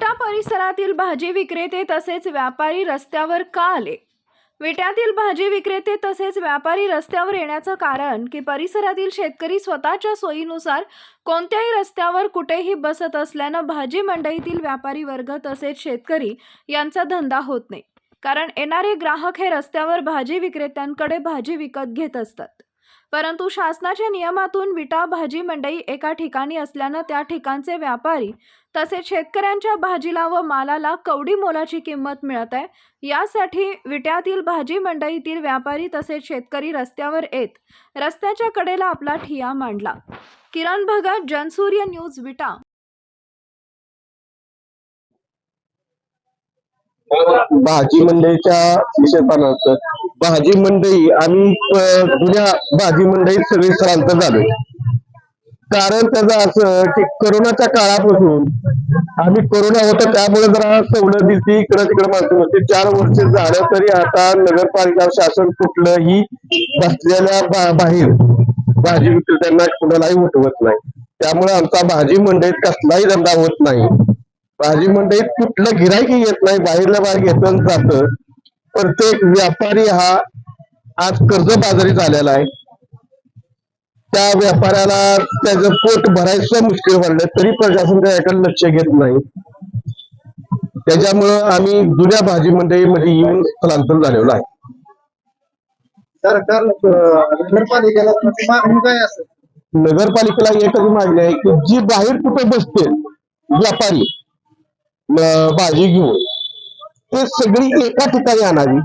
विटा परिसरातील भाजी विक्रेते तसेच व्यापारी रस्त्यावर का आले? विट्यातील भाजी विक्रेते तसेच व्यापारी रस्त्यावर येण्याचं कारण की परिसरातील शेतकरी स्वतःच्या सोयीनुसार कोणत्याही रस्त्यावर कुठेही बसत असल्यानं भाजी मंडईतील व्यापारी वर्ग तसेच शेतकरी यांचा धंदा होत नाही. कारण येणारे ग्राहक हे रस्त्यावर भाजी विक्रेत्यांकडे भाजी विकत घेत असतात. परंतु शासनाच्या नियमातून विटा भाजी मंडई एका ठिकाणी असल्यानं त्या ठिकाणचे व्यापारी तसेच शेतकऱ्यांच्या भाजीला व मालाला कवडी मोलाची किंमत मिळत आहे. यासाठी विट्यातील भाजी मंडईतील व्यापारी तसेच शेतकरी रस्त्यावर येत रस्त्याच्या कडेला आपला ठिया मांडला. किरण भगत जनसूर्य न्यूज विटा. भाजी मंडईच्या विषय भाजी मंडई आम्ही जुन्या भाजी मंडईत सगळी श्रांत झालो. कारण त्याचं असं की करोनाच्या काळापासून आम्ही कोरोना होता त्यामुळे जरा सवलत दिसती इकडं तिकडं माणसं होती. चार वर्ष झालं तरी आता नगरपालिका शासन कुठलंही बसलेल्या बाहेर भाजी विक्रेत्यांना कुणालाही उठवत नाही. त्यामुळे आमचा भाजी मंडईत कसलाही धंदा होत नाही. भाजी मंडईत कुठलं गिरायक येत नाही बाहेरल्या बाहेर घेतलं जात. प्रत्येक व्यापारी हा आज कर्जबाजारी झालेला आहे. त्या व्यापाऱ्याला त्याचं पोट भरायचं मुश्किल पडलं तरी प्रशासन त्याच्याकडे लक्ष घेत नाही. त्याच्यामुळं आम्ही जुन्या भाजी मंडईमध्ये येऊन स्थलांतर झालेलो आहे. सरकार नगरपालिकेला तुमची मागणी काय असेल? नगरपालिकेला एकच मागणी आहे की जी बाहेर कुठे बसते व्यापारी भाजी घेऊन ते सगळी एका ठिकाणी आणावी.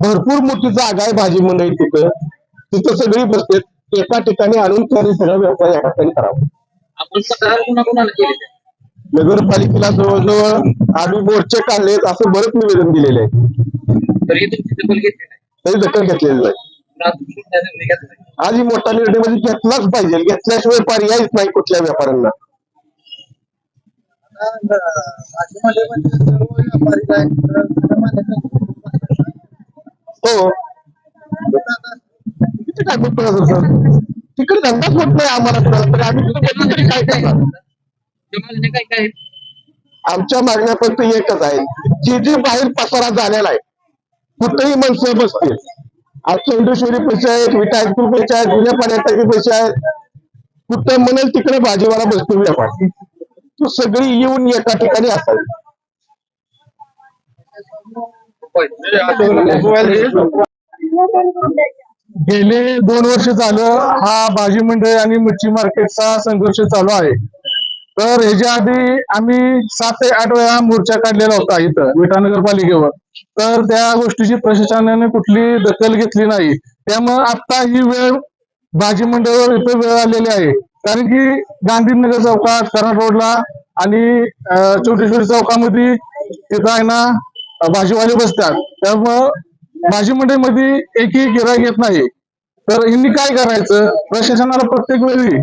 भरपूर मोठी जागा आहे भाजी मंडई तिथं. तिथं सगळी बसते. एका ठिकाणी आणून त्यांनी सगळा व्यवसाय एका ठिकाणी करावा. आपण तक्रार केली? नगरपालिकेला जवळजवळ आम्ही मोर्चे काढले असं बरंच निवेदन दिलेले आहे. तरी तुमची दखल घेतली नाही. तरी दखल घेतलेली नाही. पुन्हा तुम्ही त्या निर्णय घेतला नाही. आज ही मोठा निर्णय म्हणजे घेतलाच पाहिजे. घेतल्याशिवाय पर्यायच नाही कुठल्या व्यापाऱ्यांना. म्हणजे हो. त्रास होतो तिकडे धंदाच होत नाही आम्हाला त्रास तरी आम्ही तिथे तरी काय करणार? काय? आमच्या मागण्या फक्त एकच आहे. जे जे बाहेर पसारा झालेला आहे कुठेही माणसं बसतील. आज चौंडेश्वरी पैसे आहेत विटायपूर पैसे आहेत जुन्या पाण्याटाकी पैसे आहेत. कुठं म्हणेल तिकडे भाजीवाला बसतो व्यापार. तो सगळी येऊन एका ठिकाणी असावी. गेले दोन वर्ष झालं हा भाजी मंडळी आणि मच्छी मार्केटचा संघर्ष चालू आहे. तर ह्याच्या आधी आम्ही सात ते आठ वेळा मोर्चा काढलेला होता इथं विटा नगरपालिकेवर तर त्या गोष्टीची प्रशासनाने कुठली दखल घेतली नाही. त्यामुळे आता ही वेळ भाजी मंडळावर इथं वेळ आलेली आहे. कारण की गांधीनगर चौकात कराड रोडला आणि छोटेश्वर चौकामध्ये तिथं आहे ना भाजीवाले बसतात. त्यामुळं भाजी मंडईमध्ये एकही गिराईक येत नाही. तर यांनी काय करायचं? प्रशासनाला प्रत्येक वेळी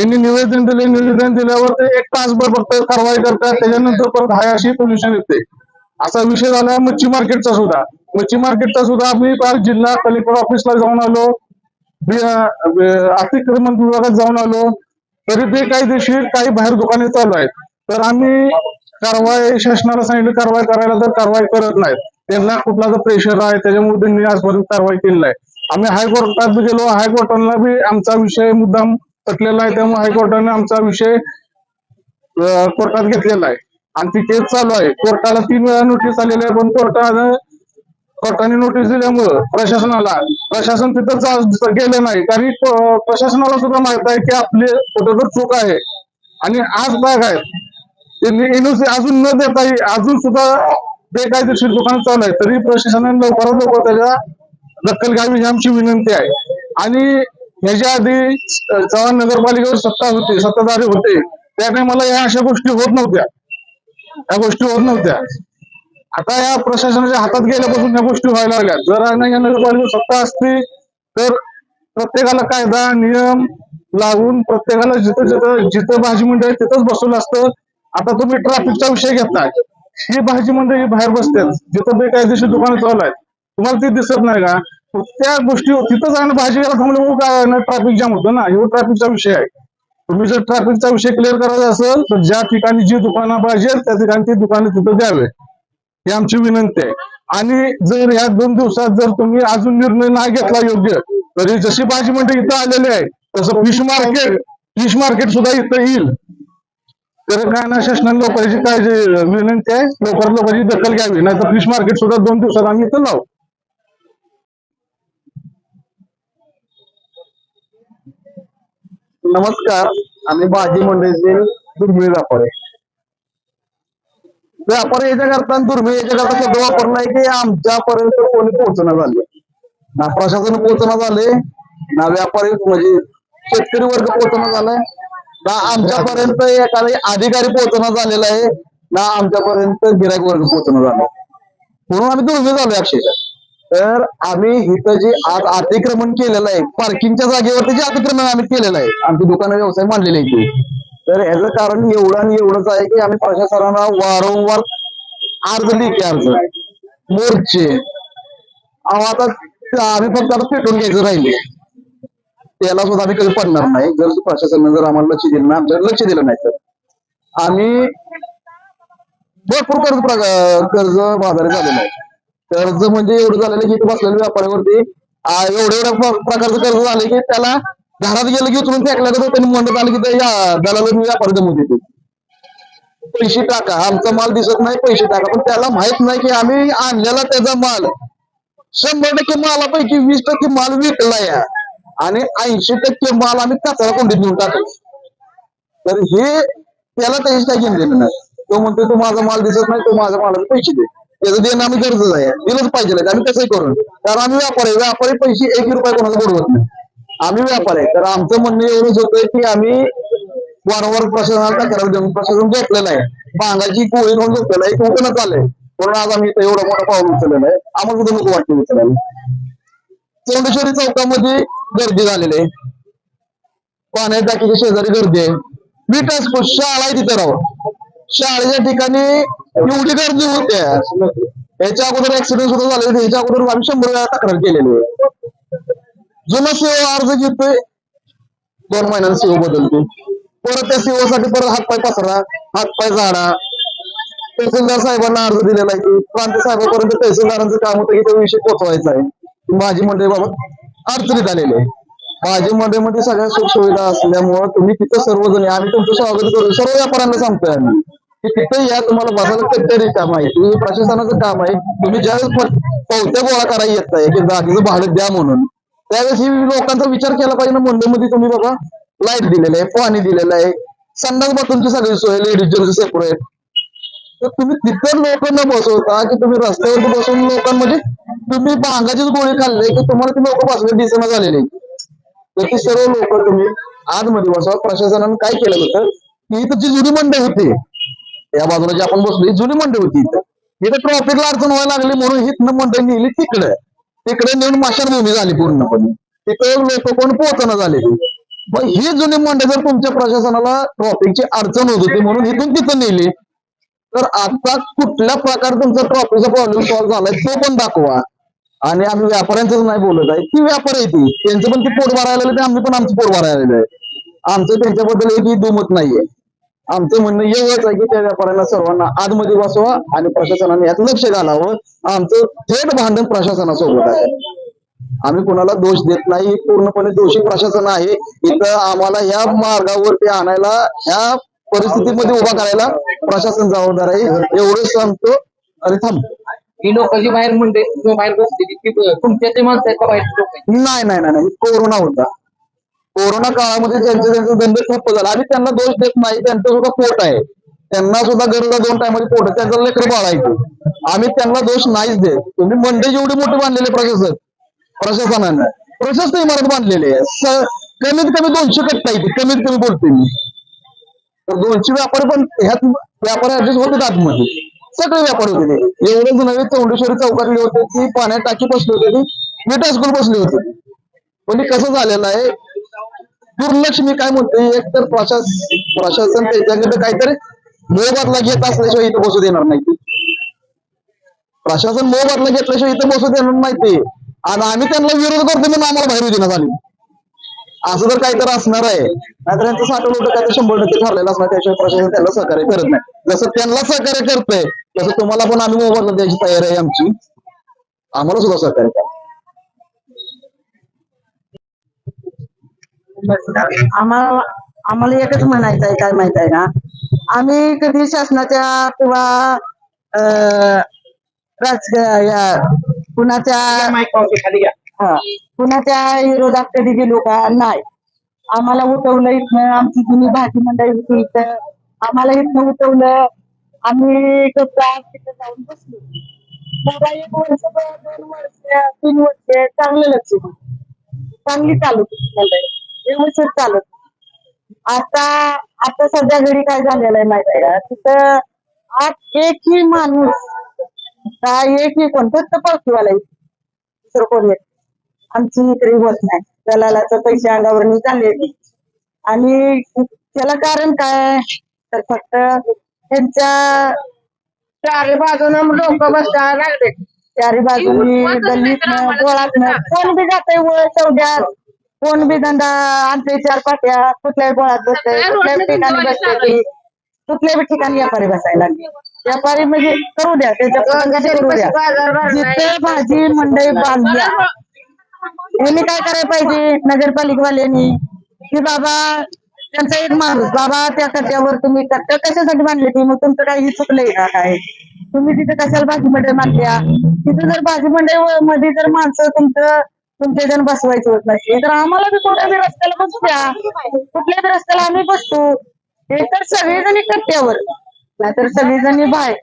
यांनी निवेदन दिले निवेदन दिल्यावर ते एक तासभर फक्त कारवाई करतात त्याच्यानंतर परत हाय अशी पोल्युशन येते. असा विषय झाला मच्छी मार्केटचा सुद्धा. मच्छी मार्केटचा सुद्धा आम्ही काल जिल्हा कलेक्टर ऑफिसला जाऊन आलो. अतिक्रमण विभागात जाऊन आलो. तरी ते कायदेशीर काही बाहेर दुकाने चालू आहेत. तर आम्ही कारवाई शासनाला सांगितलं कारवाई करायला तर कारवाई करत नाहीत. त्यांना कुठला जो प्रेशर आहे त्याच्यामुळे त्यांनी आजपर्यंत कारवाई केलेला आहे. आम्ही हायकोर्टात गेलो हायकोर्टाला बी आमचा विषय मुद्दाम तटलेला आहे त्यामुळे हायकोर्टाने आमचा विषय कोर्टात घेतलेला आहे. आणि ती केस चालू आहे. कोर्टाला तीन वेळा नोटीस आलेली आहे पण कोर्टाने कोर्टाने नोटीस दिल्यामुळं प्रशासनाला प्रशासन तिथं जा- गेलं नाही. कारण प्रशासनाला सुद्धा माहीत आहे की आपली कुठं चूक आहे. आणि आज बाग आहे त्यांनी एनओसी अजून न देता अजून सुद्धा बेकायदेशीर दुकान चालू आहे. तरी प्रशासनाने लवकरात लवकर त्याच्या दखल घ्यावी ही आमची विनंती आहे. आणि ह्याच्या आधी चव्हाण नगरपालिकेवर सत्ता होती सत्ताधारी होते. त्या टायमाला या अशा गोष्टी होत नव्हत्या. या गोष्टी होत नव्हत्या. आता या प्रशासनाच्या हातात गेल्यापासून या गोष्टी व्हायला लागल्या. जर या नगरपालिकेवर सत्ता असती तर प्रत्येकाला कायदा नियम लागून प्रत्येकाला जिथं जिथं जिथं भाजी मंडळ तिथंच बसवलं असतं. आता तुम्ही ट्रॅफिकचा विषय घेताय ही भाजी मंडळी बाहेर बसतात जिथं बेकायदेशीर दुकानं चालू आहेत तुम्हाला ते दिसत नाही का? त्या गोष्टी तिथं जाणं भाजी घ्यायला थांबल्यामुळे काय ट्रॅफिक जाम होतं ना हे ट्रॅफिकचा विषय आहे. तुम्ही जर ट्रॅफिकचा विषय क्लिअर करायचा असेल तर ज्या ठिकाणी जी दुकानं पाहिजे त्या ठिकाणी ती दुकानं तिथं द्यावे. ही आमची विनंती आहे. आणि जर या दोन दिवसात जर तुम्ही अजून निर्णय नाही घेतला योग्य तरी जशी भाजी मंडळी इथं आलेली आहे तसं फिश मार्केट फिश मार्केट सुद्धा इथं येईल. तर काय ना शासनाने लोकांची काळजी विनंती आहे. लवकरात लोकांची दखल घ्यावी. नाही तर फिश मार्केट सुद्धा दोन दिवसात आम्ही इथं लावू. नमस्कार. आम्ही भाजी मंडळीतील दुर्मिळ व्यापारी. व्यापारी याच्या करता दुर्मिळ याच्या करता शब्द वापरलाय की आमच्यापर्यंत कोणी पोहोचणं झाले. ना प्रशासन पोहोचणं झाले ना व्यापारी म्हणजे शेतकरी वर्ग पोहोचणं झालाय. ना आमच्यापर्यंत एखादा अधिकारी पोहोचणं झालेला आहे ना आमच्यापर्यंत गिरायक वर्ग पोहोचणं झालं म्हणून आम्ही दुर्मिळ झालोय अक्षरशः तर आम्ही इथं जे आज अतिक्रमण केलेलं आहे पार्किंगच्या जागेवरती जे अतिक्रमण आम्ही केलेलं आहे आमची दुकानं व्यवसाय मांडलेले आहे ते. तर याचं कारण एवढं आणि एवढंच आहे की आम्ही प्रशासनाला वारंवार अर्ज लिहिते अर्ज मोर्चे. आता आम्ही फक्त आता पेटून घ्यायचं राहिले त्याला सुद्धा आम्ही कधी पडणार नाही. जर प्रशासनाने जर आम्हाला लक्ष दिलं ना आमच्याकडे लक्ष दिलं नाही तर. आम्ही भरपूर कर्ज कर्ज बाजारी झालेलं आहे. कर्ज म्हणजे एवढं झालेलं की बसलेल्या व्यापाऱ्यावरती एवढं एवढ्या प्रकारचं कर्ज झालं की त्याला घरात गेलं की उचलून फेकल्या तर त्यांनी म्हणत आलं की ते मी व्यापारी जमू देते पैसे टाका. आमचा माल दिसत नाही पैसे टाका. पण त्याला माहीत नाही की आम्ही आणलेला त्याचा माल. शंभर टक्के मालापैकी वीस टक्के माल विकला या आणि ऐंशी टक्के माल आम्ही कचरा कोंडीत घेऊन टाकतो. तर हे त्याला त्याची काय घेऊन नाही. तो म्हणतो तो माझा माल दिसत नाही तो माझ्या मालाचे पैसे दे. त्याचं देणं आम्ही गरजेचं आहे. दिलंच पाहिजे नाही. आम्ही कसंही करून कारण आम्ही व्यापारी आहे. व्यापारी पैसे एक रुपया कोणाला बुडवत नाही. आम्ही व्यापारी आहे. तर आमचं म्हणणं एवढंच होतं की आम्ही वारंवार प्रशासनाला तक्रार देऊन प्रशासन झोपलेलं आहे. बांगाची गोळी घेऊन झोपलेलं आहे कोकणात आलंय म्हणून आज आम्ही इथं एवढं मोठं पाऊल उचललेलं आहे. आम्हाला सुद्धा नको वाटते उचलायला. चौंडेश्वरी चौकामध्ये गर्दी झालेली आहे. पाण्याच्या टाकीच्या शेजारी गर्दी आहे. विकास शाळा आहे तिथं राव. शाळेच्या ठिकाणी एवढी गर्दी होते. याच्या अगोदर ऍक्सिडेंट सुद्धा झाले याच्या अगोदर आम्ही शंभर वेळा तक्रार केलेली आहे. जुना सेवा अर्ज घेतोय. दोन महिन्यात सेवा बदलते परत त्या सेवेसाठी परत हातपाय पसरा हातपाय झाडा. तहसीलदार साहेबांना अर्ज दिलेला आहे की प्रांत साहेबांपर्यंत तहसीलदारांचं काम होतं की तो विषय पोहोचवायचा आहे. माझी मंडळी बाबा अडचणीत आलेले. आहे माझी मंडळीमध्ये सगळ्या सुखसुविधा असल्यामुळं तुम्ही तिथं सर्वजण या. आम्ही तुमचं स्वागत करू. सर्व व्यापाऱ्यांना सांगतोय आम्ही की तिथे या तुम्हाला बसायला कचेरी काम आहे. तुम्ही प्रशासनाचं काम आहे. तुम्ही ज्यावेळेस पावत्या गोळा करायला येत आहे की जागेचं भाडं द्या म्हणून त्यावेळेस ही लोकांचा विचार केला पाहिजे ना. मुंबईमध्ये तुम्ही बाबा लाइट दिलेलं आहे पाणी दिलेलं आहे. संडास बाथरूमची सगळी सोय लेडीज जेंट्स सेपरेट तर तुम्ही तिथं लोक न बसवता की तुम्ही रस्त्यावरती बसून लोकांमध्ये तुम्ही भांगाचीच गोळी खाल्ली की तुम्हाला ती लोक बसले दिसणं झालेले. तर ती सर्व लोक तुम्ही आतमध्ये बसवा. प्रशासनाने काय केलं होतं? की इथं जी जुनी मंडळी होती या बाजूला जी आपण बसलो ही जुनी मंडळी होती इथं. इथं ट्रॉफिकला अडचण व्हायला लागली म्हणून हिथनं मंडळी नेली तिकडे. तिकडे नेऊन माशांभूमी झाली पूर्णपणे. तिथं लोक कोण पोहोचणं झालेली. मग ही जुनी मंडळी जर तुमच्या प्रशासनाला ट्रॉफिकची अडचण होत होती म्हणून इथून तिथं नेली. तर आता कुठल्या प्रकारे तुमचा ट्रॉफीचा प्रॉब्लेम सॉल्व्ह झालाय तो पण दाखवा. आणि आम्ही व्यापाऱ्यांचंच नाही बोलत आहे. ती व्यापारी आहे ती. त्यांचं पण ते पोट भरायला आलेलं आम्ही पण आमचं पोट भरायला आलेलं आहे आमचं त्यांच्याबद्दल एकही दुमत नाहीये. आमचं म्हणणं एवढंच आहे की त्या व्यापाऱ्यांना सर्वांना आतमध्ये बसवा आणि प्रशासनाने यात लक्ष घालावं. आमचं थेट भांडण प्रशासनासोबत आहे. आम्ही कुणाला दोष देत नाही. पूर्णपणे दोषी प्रशासन आहे. इथं आम्हाला या मार्गावरती आणायला ह्या परिस्थितीमध्ये उभा करायला प्रशासन जबाबदार आहे. एवढंच सांगतो. आणि थांबतो ही लोक जी बाहेर म्हणते जो बाहेर बसते ती तुमच्या ते माणसं आहेत का बाहेर? नाही नाही नाही नाही. कोरोना होता. कोरोना काळामध्ये ज्यांचे ज्यांचे धंदे ठप्प झाला आम्ही त्यांना दोष देत नाही त्यांचं सुद्धा पोट आहे. त्यांना सुद्धा गरजा दोन टायमाची पोट आहे त्यांचं लेकर बाळायचं आम्ही त्यांना दोष नाहीच देत. तुम्ही मंडई जेवढी मोठी बांधलेली प्रशासन प्रशासनानं. प्रशस्त इमारत बांधलेली आहे. कमीत कमी दोनशे कट्टा आहे ती, कमीत कमी बोलतोय मी. तर दोनशे व्यापारी पण ह्यात व्यापारी ऍडजस्ट होते आतमध्ये. सगळे व्यापारी होते ते. एवढेच नव्हे चौंडेश्वरी चौकारली होते की पाण्यात टाकी बसली होती ती विटा स्कूल बसली होती. पण हे कसं झालेलं आहे? दुर्लक्ष मी काय म्हणते? एक तर प्रशास प्रशासन त्याच्याकडे काहीतरी मोबदला घेत असल्याशिवाय इथं बसू देणार नाही. ती प्रशासन मोबदला घेतल्याशिवाय इथं बसू देणार नाही ते. आणि आम्ही त्यांना विरोध करतो म्हणून आम्हाला बाहेर देण्यात आली असं तर काहीतरी असणार आहे नाहीतर त्यांचं साठवलं होतं काय शंभर टक्के ठरलेलं असणार त्याशिवाय प्रशासन त्यांना सहकार्य करत नाही. जसं त्यांना सहकार्य करतंय तसं तुम्हाला पण आम्ही मोबदला द्यायची तयारी आहे आमची. आम्हाला सुद्धा सहकार्य करा. आम्हाला आम्हाला एकच म्हणायचं आहे काय माहीत आहे का? आम्ही कधी शासनाच्या किंवा या कुणाच्या पुन्हा त्या कुणाच्या विरोधात कधी गेलो का? नाही. आम्हाला उठवलं इथनं आमची जुनी भाजी मंडळी होती इथं. आम्हाला इथनं उठवलं. आम्ही गप्पा तिथं जाऊन बसलो. पुन्हा एक वर्ष दोन वर्ष तीन वर्ष चांगलं लक्ष चांगली चालू मंडळी व्यवस्थित चालत आता आता सध्या घरी काय झालेलं आहे माहिती आहे का? तिथं आज एकही माणूस काय एकही कोण? फक्त पावतीवाला दुसरं कोण येत आमची विक्री होत नाही. दलालाचं पैसे अंगावर चालले आणि त्याला कारण काय? तर फक्त त्यांच्या चारी बाजूनं लोक बसता लागले. चारी बाजूनी गल्लीतनं गोळातनं कोण बी जाते वर चौद्यात कोण बी धंदा आणते चार पाट्या कुठल्याही गोळात बसते कुठल्याही ठिकाणी बसते कुठल्याही बी ठिकाणी व्यापारी बसायला लागले. व्यापारी म्हणजे करू द्या त्याच्या जिथे भाजी मंडई बांधल्या यांनी काय करायला पाहिजे? नगरपालिकावाल्यांनी? की बाबा त्यांचा एक माणूस बाबा त्या कट्ट्यावर तुम्ही कट्ट्या कशासाठी बांधले ती? मग तुमचं काही चुकलंय का काय? तुम्ही तिथे कशाला भाजी मंडई बांधल्या? तिथे जर भाजी मंडई मध्ये जर माणसं तुमचं तुमचे जण बसवायचं होत नाही तर आम्हाला बी कुठल्या बी रस्त्याला बसू द्या. कुठल्या बी रस्त्याला आम्ही बसतो. हे तर सगळेजणी कट्ट्यावर नाहीतर सगळेजणी बाहेर.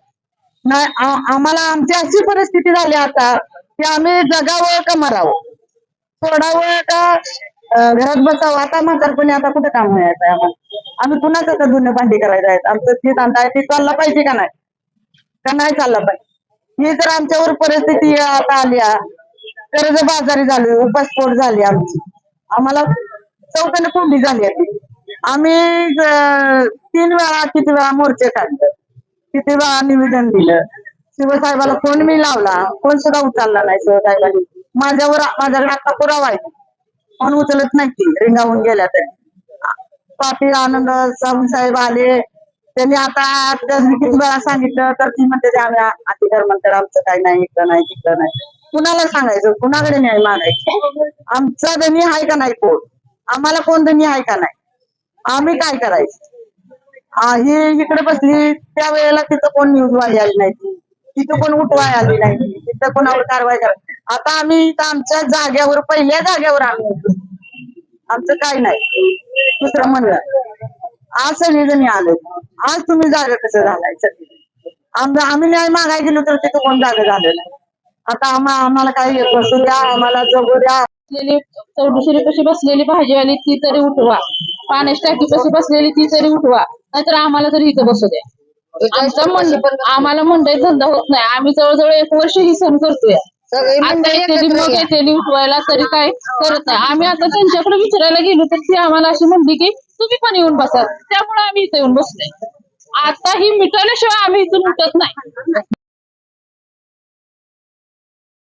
नाही आम्हाला आमची अशी परिस्थिती झाली आता की आम्ही जगावं का मरावं? सोडावं का घरात बसावं आता म्हातारपणी आता कुठं काम व्हायचं आहे आम्हाला? आम्ही पुन्हा कसं धुणं भांडी करायचं आमचं ते धंदा आहे ते चालला पाहिजे का नाही? का नाही चालला पाहिजे? ही जर आमच्यावर परिस्थिती आता आली कर्ज बाजारी झाली उपस्फोट झाली आमची. आम्हाला चौथ्याने कोंडी झाली आहे आम्ही तीन वेळा किती वेळा मोर्चे काढले. किती वेळा निवेदन दिलं. शिवसाहेबाला फोन मी लावला. फोन सुद्धा उचलला नाही शिवसाहेबांनी. माझ्यावर माझ्याकडे आता पुरावा आहे. फोन उचलत नाही. रिंगावून गेल्या तरी पाटील आनंद साहेब आले. त्यांनी आता किती वेळा सांगितलं तर ती म्हणते ते आम्ही अधिकार म्हणतात आमचं काही नाही इकडं नाही तिकडं नाही. कुणाला सांगायचं? कुणाकडे न्याय मागायचं? आमचा धनी आहे का नाही कोण? आम्हाला कोण धनी आहे का नाही? आम्ही काय करायचं? ही इकडे बसली. त्या वेळेला तिथं कोण न्यूज वाली आली नाही. तिथं कोण उठवाय आली नाही. तिथं कोणावर कारवाई करा आता आम्ही इथं आमच्या जाग्यावर पहिल्या जाग्यावर आम्ही उभे. आमचं काय नाही. दुसरं म्हणलं आज सगळेजणी आले. आज तुम्ही जागा कसं आमचं आम्ही न्याय मागाय गेलो तर तिथं कोण जागा झालं नाही. आता आम्हा आम्हाला काही बसू द्या आम्हाला जगू द्या. बसलेली चौडुशरी कशी बसलेली भाजीवाली ती तरी उठवा. पाण्याची टाकी कशी बसलेली ती तरी उठवा. नाहीतर आम्हाला तरी इथं बसू द्या. आमचा आम्हाला मंडईत धंदा होत नाही. आम्ही जवळजवळ एक वर्ष ही सण करतोय. आता मग उठवायला तरी काय करत नाही. आम्ही आता त्यांच्याकडे विचारायला गेलो तर ती आम्हाला अशी म्हणली की तुम्ही पण येऊन बसा. त्यामुळे आम्ही इथं येऊन बसलोय. आता ही मिटवल्याशिवाय आम्ही इथून उठत नाही.